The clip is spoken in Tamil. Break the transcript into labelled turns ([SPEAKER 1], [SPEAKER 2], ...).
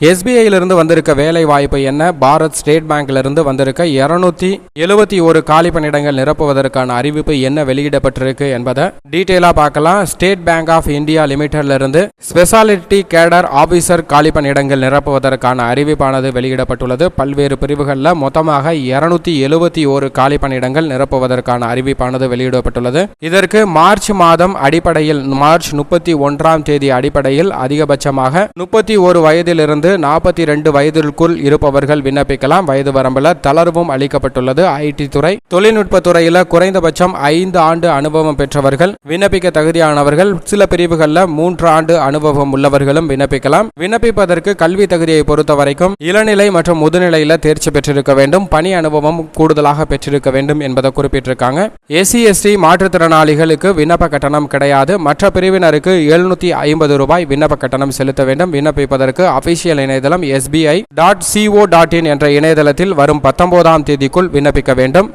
[SPEAKER 1] எஸ்பிஐயிலிருந்து வந்திருக்க வேலை வாய்ப்பு என்ன? பாரத் ஸ்டேட் பேங்க்ல இருந்து வந்திருக்க இருநூத்தி எழுபத்தி ஒரு காலி பணியிடங்கள் நிரப்புவதற்கான அறிவிப்பு என்ன வெளியிடப்பட்டிருக்கு என்பதை டீட்டெயிலாக பார்க்கலாம். ஸ்டேட் பேங்க் ஆஃப் இந்தியா லிமிடெட்லிருந்து ஸ்பெஷாலிட்டி கேடர் ஆபீசர் காலி பணியிடங்கள் நிரப்புவதற்கான அறிவிப்பானது வெளியிடப்பட்டுள்ளது. பல்வேறு பிரிவுகளில் மொத்தமாக இருநூத்தி எழுபத்தி ஒரு காலி பணியிடங்கள் நிரப்புவதற்கான அறிவிப்பானது வெளியிடப்பட்டுள்ளது. இதற்கு மார்ச் மாதம் அடிப்படையில் மார்ச் முப்பத்தி ஒன்றாம் தேதி அடிப்படையில் அதிகபட்சமாக முப்பத்தி ஒரு வயதிலிருந்து நாற்பத்தி ரெண்டு வயதிற்குள் இருப்பவர்கள் விண்ணப்பிக்கலாம். வயது வரம்பில் தளர்வும் அளிக்கப்பட்டுள்ளது. ஐடி துறை. தொழில்நுட்ப துறையில் குறைந்தபட்சம் ஐந்து ஆண்டு அனுபவம் பெற்றவர்கள் விண்ணப்பிக்க தகுதியானவர்கள். சில பிரிவுகளில் மூன்று ஆண்டு அனுபவம் உள்ளவர்களும் விண்ணப்பிக்கலாம். விண்ணப்பிப்பதற்கு கல்வி தகுதியை பொறுத்த வரைக்கும் இளநிலை மற்றும் முதுநிலையில் தேர்ச்சி பெற்றிருக்க வேண்டும். பணி அனுபவம் கூடுதலாக பெற்றிருக்க வேண்டும் என்பதை குறிப்பிட்டிருக்காங்க. எஸ்சி எஸ்டி மாற்றுத்திறனாளிகளுக்கு விண்ணப்ப கட்டணம் கிடையாது. மற்ற பிரிவினருக்கு எழுநூத்தி ஐம்பது ரூபாய் விண்ணப்ப கட்டணம் செலுத்த வேண்டும். விண்ணப்பிப்பதற்கு அபிஷியல் இணையதளம் SBI dot co dot in என்ற இணையதளத்தில் வரும் பத்தொன்பதாம் தேதிக்குள் விண்ணப்பிக்க வேண்டும்.